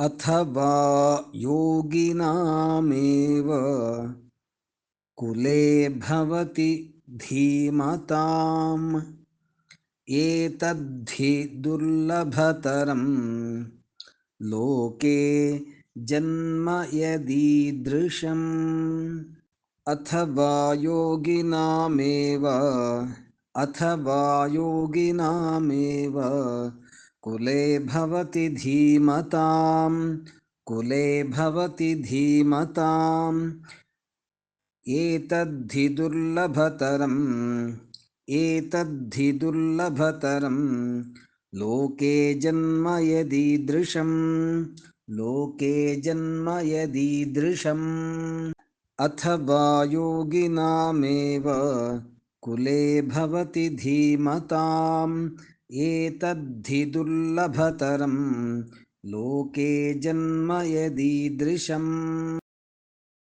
अथवा योगिनामेव कुले भवति धीमताम्। एतद्धि दुर्लभतरं लोके जन्म यदीदृशम् अथवा योगिनामेव। अथवा योगिनामेव। कुले भवति धीमतां कुले भवति धीमताम्। एतद्धि दुर्लभतरम् एतद्धि दुर्लभतरं लोके जन्म यदीदृशं लोके जन्म यदीदृशम्। अथवा योगिनामेव कुले भवति धीमताम् ఏతద్ధి దుర్లభతరం లోకే జన్మ